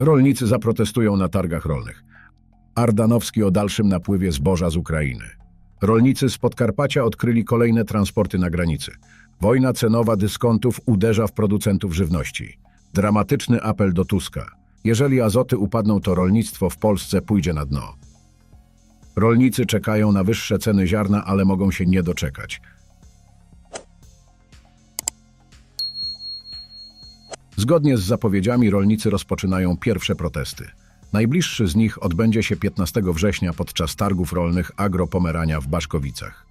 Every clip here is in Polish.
Rolnicy zaprotestują na targach rolnych. Ardanowski o dalszym napływie zboża z Ukrainy. Rolnicy z Podkarpacia odkryli kolejne transporty na granicy. Wojna cenowa dyskontów uderza w producentów żywności. Dramatyczny apel do Tuska. Jeżeli azoty upadną, to rolnictwo w Polsce pójdzie na dno. Rolnicy czekają na wyższe ceny ziarna, ale mogą się nie doczekać. Zgodnie z zapowiedziami rolnicy rozpoczynają pierwsze protesty. Najbliższy z nich odbędzie się 15 września podczas targów rolnych Agro Pomerania w Baszkowicach.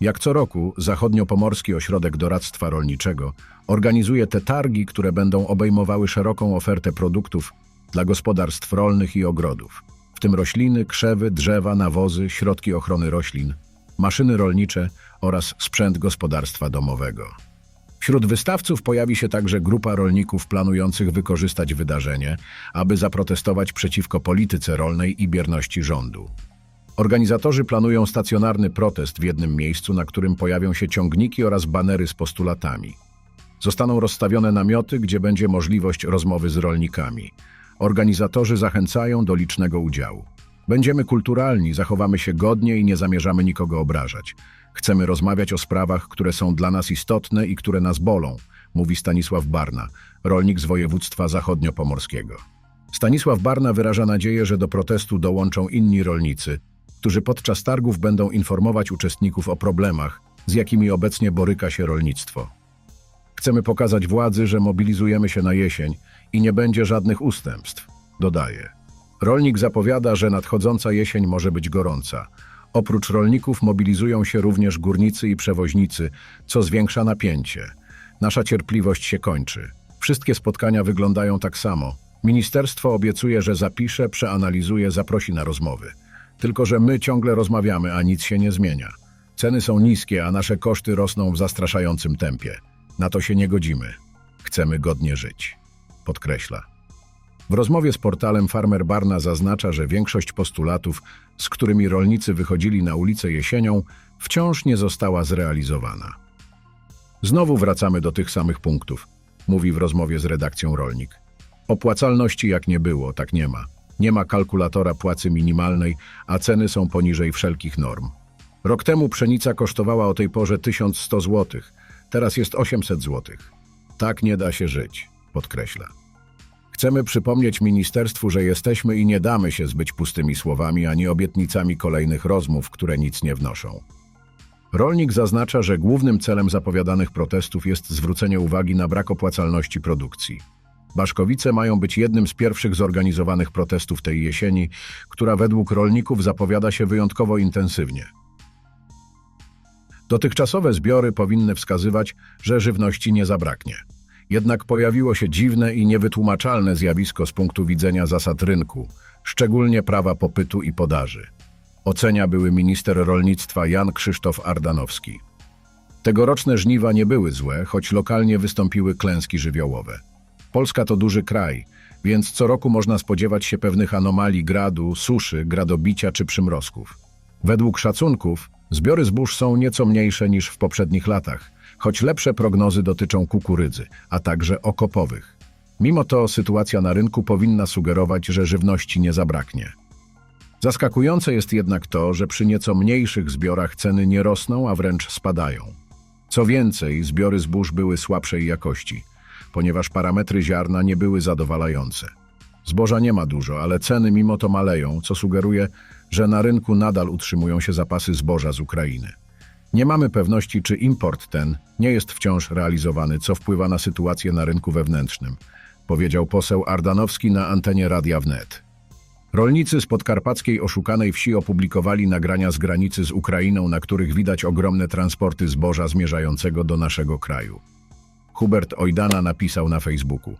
Jak co roku, Zachodniopomorski Ośrodek Doradztwa Rolniczego organizuje te targi, które będą obejmowały szeroką ofertę produktów dla gospodarstw rolnych i ogrodów, w tym rośliny, krzewy, drzewa, nawozy, środki ochrony roślin, maszyny rolnicze oraz sprzęt gospodarstwa domowego. Wśród wystawców pojawi się także grupa rolników planujących wykorzystać wydarzenie, aby zaprotestować przeciwko polityce rolnej i bierności rządu. Organizatorzy planują stacjonarny protest w jednym miejscu, na którym pojawią się ciągniki oraz banery z postulatami. Zostaną rozstawione namioty, gdzie będzie możliwość rozmowy z rolnikami. Organizatorzy zachęcają do licznego udziału. Będziemy kulturalni, zachowamy się godnie i nie zamierzamy nikogo obrażać. Chcemy rozmawiać o sprawach, które są dla nas istotne i które nas bolą, mówi Stanisław Barna, rolnik z województwa zachodniopomorskiego. Stanisław Barna wyraża nadzieję, że do protestu dołączą inni rolnicy, którzy podczas targów będą informować uczestników o problemach, z jakimi obecnie boryka się rolnictwo. Chcemy pokazać władzy, że mobilizujemy się na jesień i nie będzie żadnych ustępstw, dodaje. Rolnik zapowiada, że nadchodząca jesień może być gorąca. Oprócz rolników mobilizują się również górnicy i przewoźnicy, co zwiększa napięcie. Nasza cierpliwość się kończy. Wszystkie spotkania wyglądają tak samo. Ministerstwo obiecuje, że zapisze, przeanalizuje, zaprosi na rozmowy. Tylko, że my ciągle rozmawiamy, a nic się nie zmienia. Ceny są niskie, a nasze koszty rosną w zastraszającym tempie. Na to się nie godzimy. Chcemy godnie żyć. Podkreśla. W rozmowie z portalem Farmer Barna zaznacza, że większość postulatów, z którymi rolnicy wychodzili na ulicę jesienią, wciąż nie została zrealizowana. Znowu wracamy do tych samych punktów, mówi w rozmowie z redakcją Rolnik. Opłacalności jak nie było, tak nie ma. Nie ma kalkulatora płacy minimalnej, a ceny są poniżej wszelkich norm. Rok temu pszenica kosztowała o tej porze 1100 zł, teraz jest 800 zł. Tak nie da się żyć, podkreśla. Chcemy przypomnieć ministerstwu, że jesteśmy i nie damy się zbyć pustymi słowami ani obietnicami kolejnych rozmów, które nic nie wnoszą. Rolnik zaznacza, że głównym celem zapowiadanych protestów jest zwrócenie uwagi na brak opłacalności produkcji. Baszkowice mają być jednym z pierwszych zorganizowanych protestów tej jesieni, która według rolników zapowiada się wyjątkowo intensywnie. Dotychczasowe zbiory powinny wskazywać, że żywności nie zabraknie. Jednak pojawiło się dziwne i niewytłumaczalne zjawisko z punktu widzenia zasad rynku, szczególnie prawa popytu i podaży. Ocenia były minister rolnictwa Jan Krzysztof Ardanowski. Tegoroczne żniwa nie były złe, choć lokalnie wystąpiły klęski żywiołowe. Polska to duży kraj, więc co roku można spodziewać się pewnych anomalii gradu, suszy, gradobicia czy przymrozków. Według szacunków zbiory zbóż są nieco mniejsze niż w poprzednich latach, choć lepsze prognozy dotyczą kukurydzy, a także okopowych. Mimo to sytuacja na rynku powinna sugerować, że żywności nie zabraknie. Zaskakujące jest jednak to, że przy nieco mniejszych zbiorach ceny nie rosną, a wręcz spadają. Co więcej, zbiory zbóż były słabszej jakości, ponieważ parametry ziarna nie były zadowalające. Zboża nie ma dużo, ale ceny mimo to maleją, co sugeruje, że na rynku nadal utrzymują się zapasy zboża z Ukrainy. Nie mamy pewności, czy import ten nie jest wciąż realizowany, co wpływa na sytuację na rynku wewnętrznym, powiedział poseł Ardanowski na antenie Radia Wnet. Rolnicy z podkarpackiej oszukanej wsi opublikowali nagrania z granicy z Ukrainą, na których widać ogromne transporty zboża zmierzającego do naszego kraju. Hubert Ojdana napisał na Facebooku.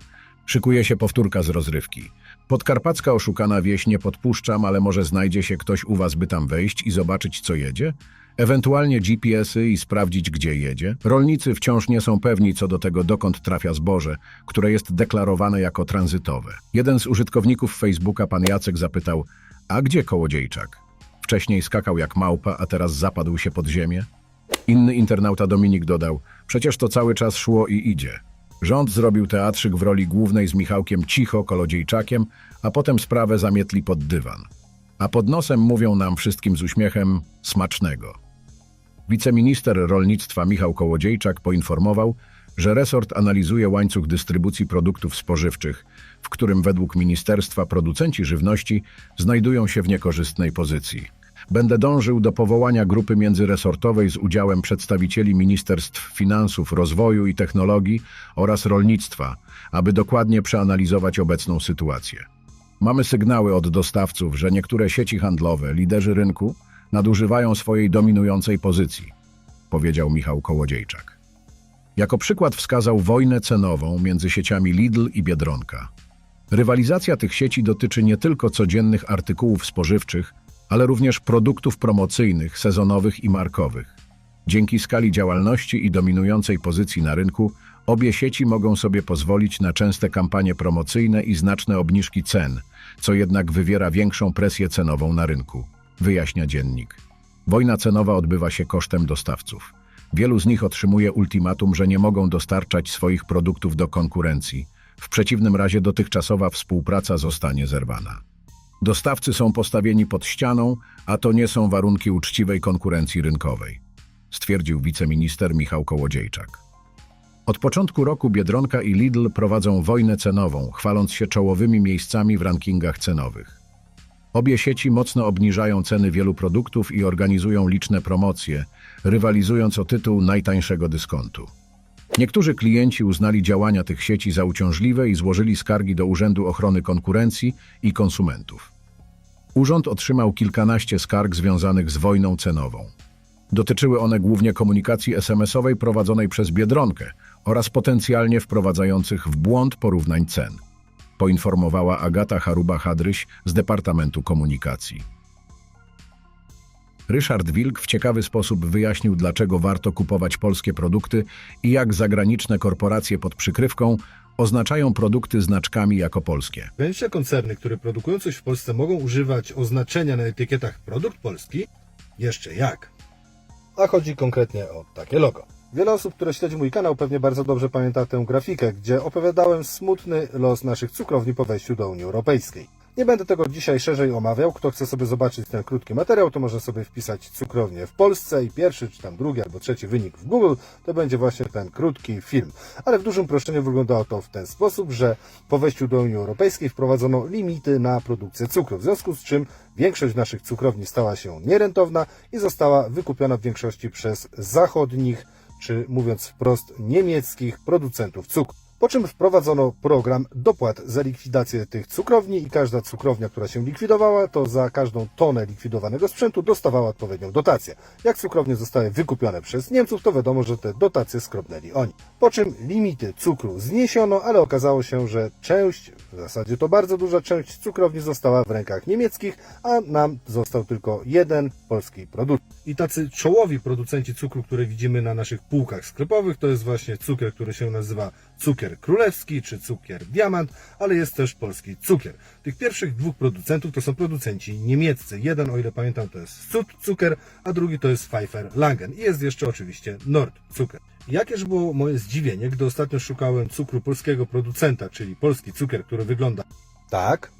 Szykuje się powtórka z rozrywki. Podkarpacka oszukana wieś nie podpuszczam, ale może znajdzie się ktoś u was, by tam wejść i zobaczyć, co jedzie? Ewentualnie GPS-y i sprawdzić, gdzie jedzie? Rolnicy wciąż nie są pewni co do tego, dokąd trafia zboże, które jest deklarowane jako tranzytowe. Jeden z użytkowników Facebooka, pan Jacek, zapytał, a gdzie kołodziejczak? Wcześniej skakał jak małpa, a teraz zapadł się pod ziemię? Inny internauta Dominik dodał, przecież to cały czas szło i idzie. Rząd zrobił teatrzyk w roli głównej z Michałkiem Cicho, Kolodziejczakiem, a potem sprawę zamietli pod dywan. A pod nosem mówią nam wszystkim z uśmiechem smacznego. Wiceminister rolnictwa Michał Kołodziejczak poinformował, że resort analizuje łańcuch dystrybucji produktów spożywczych, w którym według ministerstwa producenci żywności znajdują się w niekorzystnej pozycji. Będę dążył do powołania grupy międzyresortowej z udziałem przedstawicieli Ministerstw Finansów, Rozwoju i Technologii oraz Rolnictwa, aby dokładnie przeanalizować obecną sytuację. Mamy sygnały od dostawców, że niektóre sieci handlowe, liderzy rynku, nadużywają swojej dominującej pozycji, powiedział Michał Kołodziejczak. Jako przykład wskazał wojnę cenową między sieciami Lidl i Biedronka. Rywalizacja tych sieci dotyczy nie tylko codziennych artykułów spożywczych, ale również produktów promocyjnych, sezonowych i markowych. Dzięki skali działalności i dominującej pozycji na rynku, obie sieci mogą sobie pozwolić na częste kampanie promocyjne i znaczne obniżki cen, co jednak wywiera większą presję cenową na rynku, wyjaśnia dziennik. Wojna cenowa odbywa się kosztem dostawców. Wielu z nich otrzymuje ultimatum, że nie mogą dostarczać swoich produktów do konkurencji. W przeciwnym razie dotychczasowa współpraca zostanie zerwana. Dostawcy są postawieni pod ścianą, a to nie są warunki uczciwej konkurencji rynkowej, stwierdził wiceminister Michał Kołodziejczak. Od początku roku Biedronka i Lidl prowadzą wojnę cenową, chwaląc się czołowymi miejscami w rankingach cenowych. Obie sieci mocno obniżają ceny wielu produktów i organizują liczne promocje, rywalizując o tytuł najtańszego dyskontu. Niektórzy klienci uznali działania tych sieci za uciążliwe i złożyli skargi do Urzędu Ochrony Konkurencji i Konsumentów. Urząd otrzymał kilkanaście skarg związanych z wojną cenową. Dotyczyły one głównie komunikacji SMS-owej prowadzonej przez Biedronkę oraz potencjalnie wprowadzających w błąd porównań cen, poinformowała Agata Charuba-Hadryś z Departamentu Komunikacji. Ryszard Wilk w ciekawy sposób wyjaśnił, dlaczego warto kupować polskie produkty i jak zagraniczne korporacje pod przykrywką oznaczają produkty znaczkami jako polskie. Większe koncerny, które produkują coś w Polsce, mogą używać oznaczenia na etykietach produkt polski? Jeszcze jak? A chodzi konkretnie o takie logo. Wiele osób, które śledzi mój kanał, pewnie bardzo dobrze pamięta tę grafikę, gdzie opowiadałem smutny los naszych cukrowni po wejściu do Unii Europejskiej. Nie będę tego dzisiaj szerzej omawiał. Kto chce sobie zobaczyć ten krótki materiał, to może sobie wpisać cukrownię w Polsce i pierwszy, czy tam drugi albo trzeci wynik w Google to będzie właśnie ten krótki film. Ale w dużym uproszczeniu wyglądało to w ten sposób, że po wejściu do Unii Europejskiej wprowadzono limity na produkcję cukru, w związku z czym większość naszych cukrowni stała się nierentowna i została wykupiona w większości przez zachodnich, czy mówiąc wprost niemieckich producentów cukru. Po czym wprowadzono program dopłat za likwidację tych cukrowni i każda cukrownia, która się likwidowała, to za każdą tonę likwidowanego sprzętu dostawała odpowiednią dotację. Jak cukrownie zostały wykupione przez Niemców, to wiadomo, że te dotacje skrobnęli oni. Po czym limity cukru zniesiono, ale okazało się, że część, w zasadzie to bardzo duża część cukrowni została w rękach niemieckich, a nam został tylko jeden polski produkt. I tacy czołowi producenci cukru, które widzimy na naszych półkach sklepowych, to jest właśnie cukier, który się nazywa cukier królewski czy cukier diamant, ale jest też polski cukier. Tych pierwszych dwóch producentów to są producenci niemieccy. Jeden, o ile pamiętam, to jest Sud Cukier, a drugi to jest Pfeiffer Langen. I jest jeszcze oczywiście Nord Cukier. Jakież było moje zdziwienie, gdy ostatnio szukałem cukru polskiego producenta, czyli polski cukier, który wygląda tak,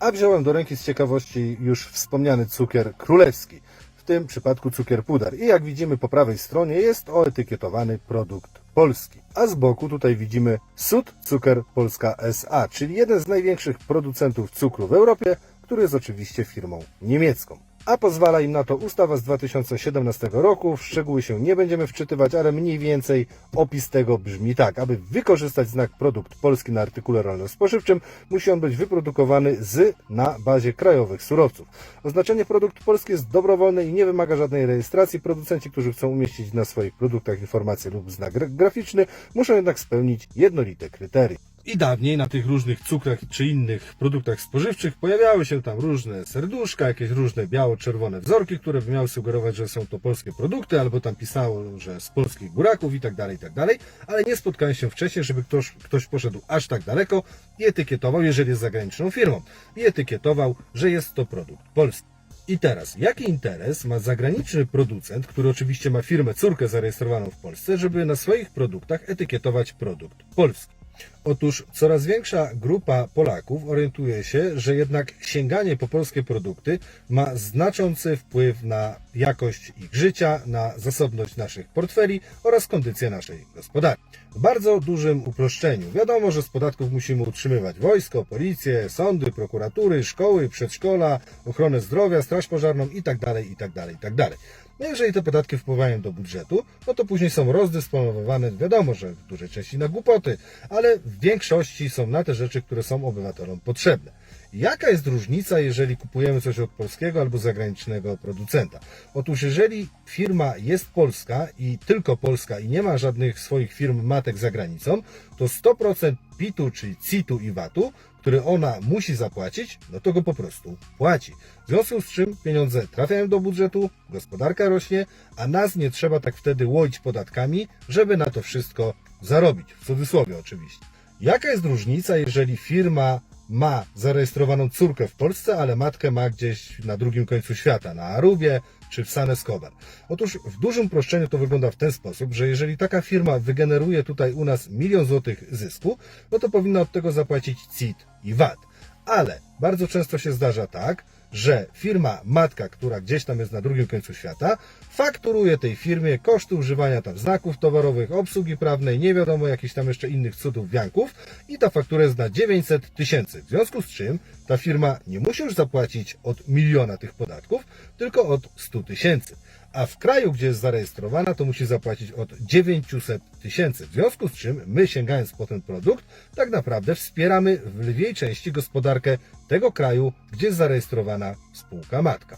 a wziąłem do ręki z ciekawości już wspomniany cukier królewski, w tym przypadku cukier puder. I jak widzimy po prawej stronie jest oetykietowany produkt polski. A z boku tutaj widzimy Sud Cukier Polska SA, czyli jeden z największych producentów cukru w Europie, który jest oczywiście firmą niemiecką. A pozwala im na to ustawa z 2017 roku. W szczegóły się nie będziemy wczytywać, ale mniej więcej opis tego brzmi tak. Aby wykorzystać znak produkt polski na artykule rolno-spożywczym, musi on być wyprodukowany z na bazie krajowych surowców. Oznaczenie produkt polski jest dobrowolne i nie wymaga żadnej rejestracji. Producenci, którzy chcą umieścić na swoich produktach informacje lub znak gra- graficzny, muszą jednak spełnić jednolite kryteria. I dawniej na tych różnych cukrach czy innych produktach spożywczych pojawiały się tam różne serduszka, jakieś różne biało-czerwone wzorki, które by miały sugerować, że są to polskie produkty, albo tam pisało, że z polskich buraków i tak dalej, i tak dalej, ale nie spotkałem się wcześniej, żeby ktoś, ktoś poszedł aż tak daleko i etykietował, jeżeli jest zagraniczną firmą, i etykietował, że jest to produkt polski. I teraz, jaki interes ma zagraniczny producent, który oczywiście ma firmę córkę zarejestrowaną w Polsce, żeby na swoich produktach etykietować produkt polski? Otóż coraz większa grupa Polaków orientuje się, że jednak sięganie po polskie produkty ma znaczący wpływ na jakość ich życia, na zasobność naszych portfeli oraz kondycję naszej gospodarki. W bardzo dużym uproszczeniu. Wiadomo, że z podatków musimy utrzymywać wojsko, policję, sądy, prokuratury, szkoły, przedszkola, ochronę zdrowia, straż pożarną itd., itd., itd. No jeżeli te podatki wpływają do budżetu, no to później są rozdysponowane, wiadomo, że w dużej części na głupoty, ale w większości są na te rzeczy, które są obywatelom potrzebne. Jaka jest różnica, jeżeli kupujemy coś od polskiego albo zagranicznego producenta? Otóż, jeżeli firma jest polska i tylko polska i nie ma żadnych swoich firm matek za granicą, to 100% PIT-u, czyli CIT-u i VAT-u, który ona musi zapłacić, no to go po prostu płaci. W związku z czym pieniądze trafiają do budżetu, gospodarka rośnie, a nas nie trzeba tak wtedy łoić podatkami, żeby na to wszystko zarobić. W cudzysłowie oczywiście. Jaka jest różnica, jeżeli firma ma zarejestrowaną córkę w Polsce, ale matkę ma gdzieś na drugim końcu świata, na Arubie czy w San Escobar? Otóż w dużym uproszczeniu to wygląda w ten sposób, że jeżeli taka firma wygeneruje tutaj u nas milion złotych zysku, no to powinna od tego zapłacić CIT i VAT. Ale bardzo często się zdarza tak, że firma matka, która gdzieś tam jest na drugim końcu świata, fakturuje tej firmie koszty używania tam znaków towarowych, obsługi prawnej, nie wiadomo jakichś tam jeszcze innych cudów wianków i ta faktura jest na 900 tysięcy. W związku z czym ta firma nie musi już zapłacić od miliona tych podatków, tylko od 100 tysięcy. A w kraju, gdzie jest zarejestrowana, to musi zapłacić od 900 tysięcy. W związku z czym my, sięgając po ten produkt, tak naprawdę wspieramy w lwiej części gospodarkę tego kraju, gdzie jest zarejestrowana spółka matka.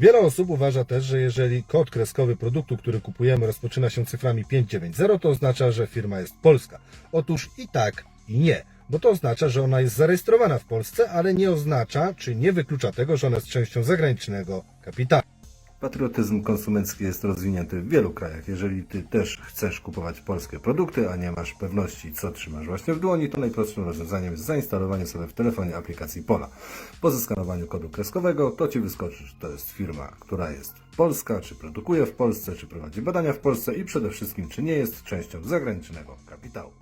Wiele osób uważa też, że jeżeli kod kreskowy produktu, który kupujemy, rozpoczyna się cyframi 590, to oznacza, że firma jest polska. Otóż i tak, i nie. Bo to oznacza, że ona jest zarejestrowana w Polsce, ale nie oznacza, czy nie wyklucza tego, że ona jest częścią zagranicznego kapitału. Patriotyzm konsumencki jest rozwinięty w wielu krajach. Jeżeli ty też chcesz kupować polskie produkty, a nie masz pewności, co trzymasz właśnie w dłoni, to najprostszym rozwiązaniem jest zainstalowanie sobie w telefonie aplikacji Pola. Po zeskanowaniu kodu kreskowego to ci wyskoczy, że to jest firma, która jest polska, czy produkuje w Polsce, czy prowadzi badania w Polsce i przede wszystkim, czy nie jest częścią zagranicznego kapitału.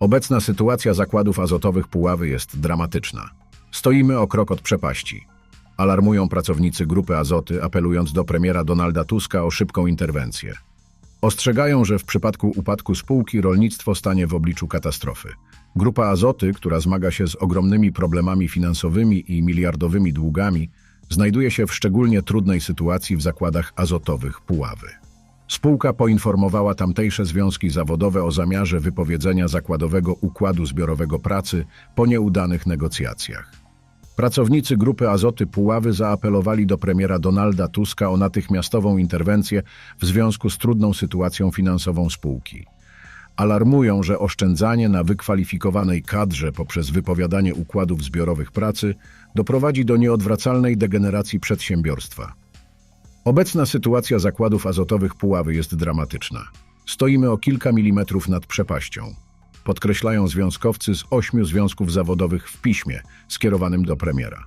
Obecna sytuacja zakładów azotowych Puławy jest dramatyczna. Stoimy o krok od przepaści. Alarmują pracownicy Grupy Azoty, apelując do premiera Donalda Tuska o szybką interwencję. Ostrzegają, że w przypadku upadku spółki rolnictwo stanie w obliczu katastrofy. Grupa Azoty, która zmaga się z ogromnymi problemami finansowymi i miliardowymi długami, znajduje się w szczególnie trudnej sytuacji w zakładach azotowych Puławy. Spółka poinformowała tamtejsze związki zawodowe o zamiarze wypowiedzenia zakładowego układu zbiorowego pracy po nieudanych negocjacjach. Pracownicy Grupy Azoty Puławy zaapelowali do premiera Donalda Tuska o natychmiastową interwencję w związku z trudną sytuacją finansową spółki. Alarmują, że oszczędzanie na wykwalifikowanej kadrze poprzez wypowiadanie układów zbiorowych pracy doprowadzi do nieodwracalnej degeneracji przedsiębiorstwa. Obecna sytuacja zakładów azotowych Puławy jest dramatyczna. Stoimy o kilka milimetrów nad przepaścią. Podkreślają związkowcy z ośmiu związków zawodowych w piśmie skierowanym do premiera.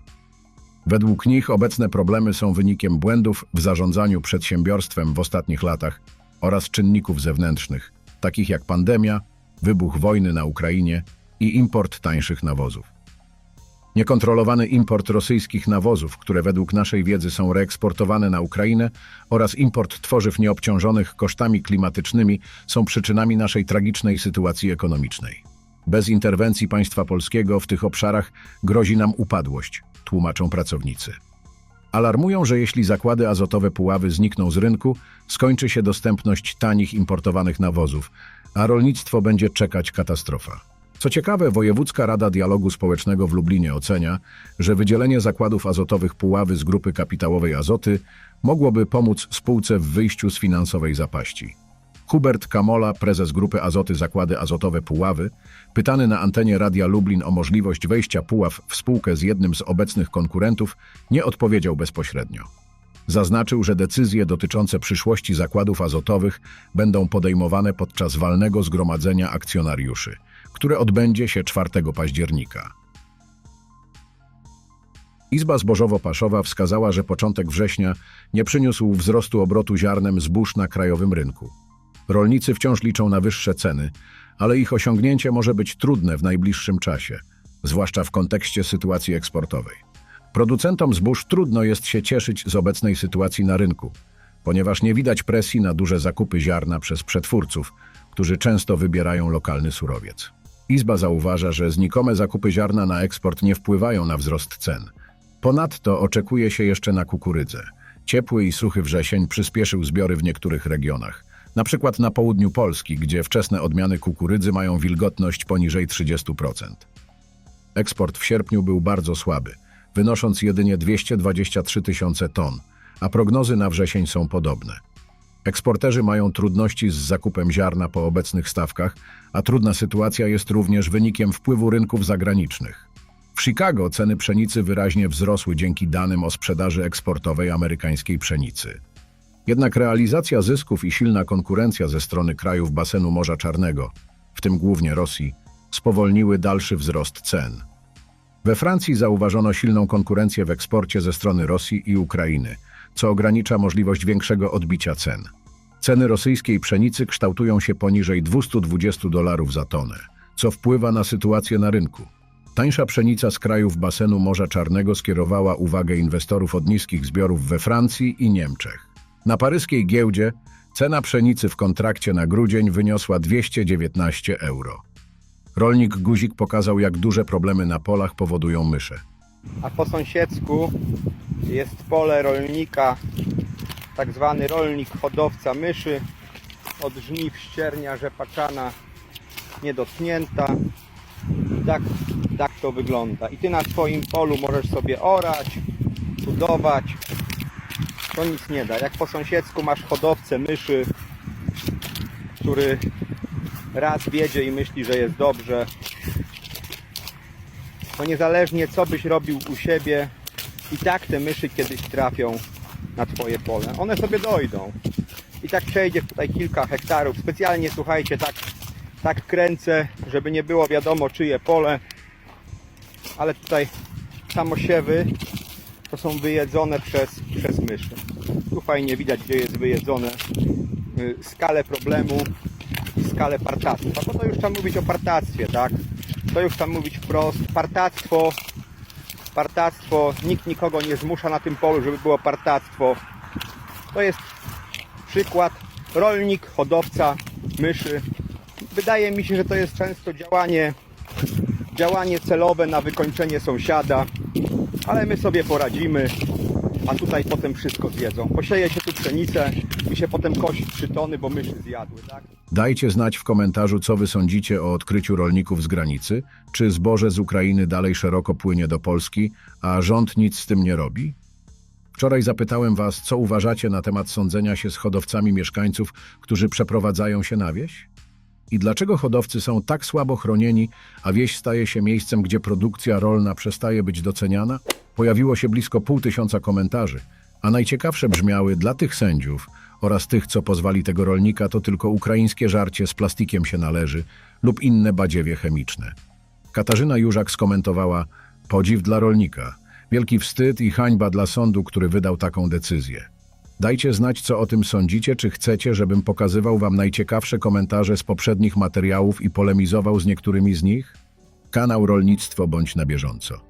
Według nich obecne problemy są wynikiem błędów w zarządzaniu przedsiębiorstwem w ostatnich latach oraz czynników zewnętrznych, takich jak pandemia, wybuch wojny na Ukrainie i import tańszych nawozów. Niekontrolowany import rosyjskich nawozów, które według naszej wiedzy są reeksportowane na Ukrainę, oraz import tworzyw nieobciążonych kosztami klimatycznymi są przyczynami naszej tragicznej sytuacji ekonomicznej. Bez interwencji państwa polskiego w tych obszarach grozi nam upadłość, tłumaczą pracownicy. Alarmują, że jeśli zakłady azotowe Puławy znikną z rynku, skończy się dostępność tanich importowanych nawozów, a rolnictwo będzie czekać katastrofa. Co ciekawe, Wojewódzka Rada Dialogu Społecznego w Lublinie ocenia, że wydzielenie zakładów azotowych Puławy z grupy kapitałowej Azoty mogłoby pomóc spółce w wyjściu z finansowej zapaści. Hubert Kamola, prezes grupy Azoty Zakłady Azotowe Puławy, pytany na antenie Radia Lublin o możliwość wejścia Puław w spółkę z jednym z obecnych konkurentów, nie odpowiedział bezpośrednio. Zaznaczył, że decyzje dotyczące przyszłości zakładów azotowych będą podejmowane podczas walnego zgromadzenia akcjonariuszy, które odbędzie się 4 października. Izba Zbożowo-Paszowa wskazała, że początek września nie przyniósł wzrostu obrotu ziarnem zbóż na krajowym rynku. Rolnicy wciąż liczą na wyższe ceny, ale ich osiągnięcie może być trudne w najbliższym czasie, zwłaszcza w kontekście sytuacji eksportowej. Producentom zbóż trudno jest się cieszyć z obecnej sytuacji na rynku, ponieważ nie widać presji na duże zakupy ziarna przez przetwórców, którzy często wybierają lokalny surowiec. Izba zauważa, że znikome zakupy ziarna na eksport nie wpływają na wzrost cen. Ponadto oczekuje się jeszcze na kukurydzę. Ciepły i suchy wrzesień przyspieszył zbiory w niektórych regionach. Na przykład na południu Polski, gdzie wczesne odmiany kukurydzy mają wilgotność poniżej 30%. Eksport w sierpniu był bardzo słaby, wynosząc jedynie 223 tysiące ton, a prognozy na wrzesień są podobne. Eksporterzy mają trudności z zakupem ziarna po obecnych stawkach, a trudna sytuacja jest również wynikiem wpływu rynków zagranicznych. W Chicago ceny pszenicy wyraźnie wzrosły dzięki danym o sprzedaży eksportowej amerykańskiej pszenicy. Jednak realizacja zysków i silna konkurencja ze strony krajów basenu Morza Czarnego, w tym głównie Rosji, spowolniły dalszy wzrost cen. We Francji zauważono silną konkurencję w eksporcie ze strony Rosji i Ukrainy, co ogranicza możliwość większego odbicia cen. Ceny rosyjskiej pszenicy kształtują się poniżej 220 dolarów za tonę, co wpływa na sytuację na rynku. Tańsza pszenica z krajów basenu Morza Czarnego skierowała uwagę inwestorów od niskich zbiorów we Francji i Niemczech. Na paryskiej giełdzie cena pszenicy w kontrakcie na grudzień wyniosła 219 euro. Rolnik Guzik pokazał, jak duże problemy na polach powodują mysze. a po sąsiedzku jest pole rolnika, tak zwany rolnik hodowca myszy, od żniw ściernia rzepaczana niedotknięta. I tak, tak to wygląda. I ty na swoim polu możesz sobie orać, budować. To nic nie da. Jak po sąsiedzku masz hodowcę myszy, który raz wiedzie i myśli, że jest dobrze, to niezależnie co byś robił u siebie, i tak te myszy kiedyś trafią na Twoje pole. One sobie dojdą. I tak przejdzie tutaj kilka hektarów. Specjalnie, słuchajcie, tak, tak kręcę, żeby nie było wiadomo czyje pole. Ale tutaj samosiewy to są wyjedzone przez, przez myszy. Tu fajnie widać, gdzie jest wyjedzone. Y, Skalę problemu i skalę partactwa. Bo to już trzeba mówić o partactwie, tak? To już trzeba mówić wprost. Partactwo partactwo, nikt nikogo nie zmusza na tym polu, żeby było partactwo. To jest przykład. Rolnik, hodowca myszy. Wydaje mi się, że to jest często działanie, działanie celowe na wykończenie sąsiada, ale my sobie poradzimy, a tutaj potem wszystko zjedzą. Posieje się tu pszenicę i się potem kosi trzy tony, bo myszy zjadły, tak? Dajcie znać w komentarzu, co wy sądzicie o odkryciu rolników z granicy. Czy zboże z Ukrainy dalej szeroko płynie do Polski, a rząd nic z tym nie robi? Wczoraj zapytałem was, co uważacie na temat sądzenia się z hodowcami mieszkańców, którzy przeprowadzają się na wieś? I dlaczego hodowcy są tak słabo chronieni, a wieś staje się miejscem, gdzie produkcja rolna przestaje być doceniana? Pojawiło się blisko pół tysiąca komentarzy, a najciekawsze brzmiały dla tych sędziów oraz tych, co pozwali tego rolnika, to tylko ukraińskie żarcie z plastikiem się należy lub inne badziewie chemiczne. Katarzyna Jurzak skomentowała podziw dla rolnika, wielki wstyd i hańba dla sądu, który wydał taką decyzję. Dajcie znać, co o tym sądzicie, czy chcecie, żebym pokazywał wam najciekawsze komentarze z poprzednich materiałów i polemizował z niektórymi z nich? Kanał Rolnictwo bądź na bieżąco.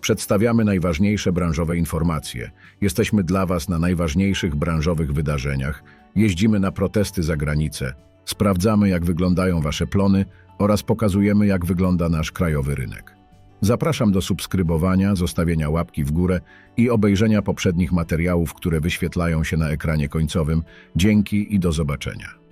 Przedstawiamy najważniejsze branżowe informacje. Jesteśmy dla Was na najważniejszych branżowych wydarzeniach. Jeździmy na protesty za granicę. Sprawdzamy, jak wyglądają Wasze plony oraz pokazujemy, jak wygląda nasz krajowy rynek. Zapraszam do subskrybowania, zostawienia łapki w górę i obejrzenia poprzednich materiałów, które wyświetlają się na ekranie końcowym. Dzięki i do zobaczenia.